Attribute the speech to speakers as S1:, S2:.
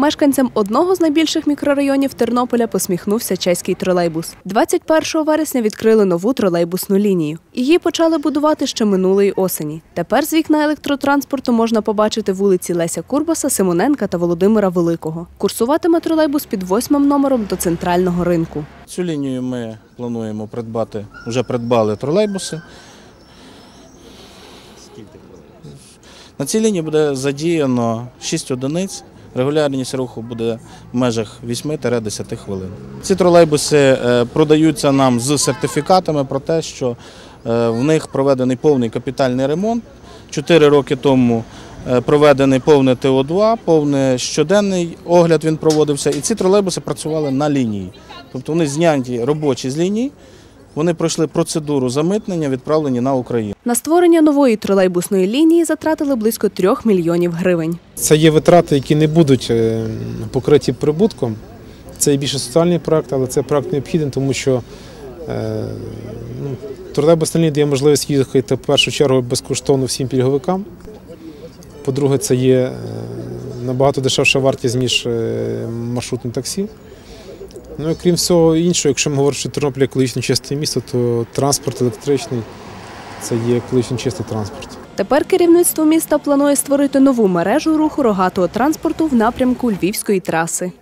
S1: Мешканцям одного з найбільших мікрорайонів Тернополя посміхнувся чеський тролейбус. 21 вересня відкрили нову тролейбусну лінію. Її почали будувати ще минулої осені. Тепер з вікна електротранспорту можна побачити вулиці Леся Курбаса, Симоненка та Володимира Великого. Курсуватиме тролейбус під восьмим номером до центрального ринку.
S2: Цю лінію ми плануємо придбати, вже придбали тролейбуси. На цій лінії буде задіяно 6 одиниць. Регулярність руху буде в межах 8-10 хвилин. Ці тролейбуси е, продаються нам з сертифікатами про те, що е, в них проведений повний капітальний ремонт. Чотири роки тому е, проведений повне ТО2, повний щоденний огляд він проводився, і ці тролейбуси працювали на лінії. Тобто вони зняті робочі з ліній, вони пройшли процедуру замитнення, відправлені на Україну.
S1: На створення нової тролейбусної лінії затратили близько трьох мільйонів гривень.
S3: Це є витрати, які не будуть е, покриті прибутком. Це більше соціальний проект, але це проект необхідний, тому що е, ну, тролейбусна лінія дає можливість їхати в першу чергу безкоштовно всім пільговикам. По-друге, це є е, набагато дешевша вартість, ніж маршрутне таксі. Ну крім всього іншого, якщо ми говоримо, що Тернопіль екологічно чисте місто, то транспорт електричний це є екологічно чистий транспорт.
S1: Тепер керівництво міста планує створити нову мережу руху рогатого транспорту в напрямку Львівської траси.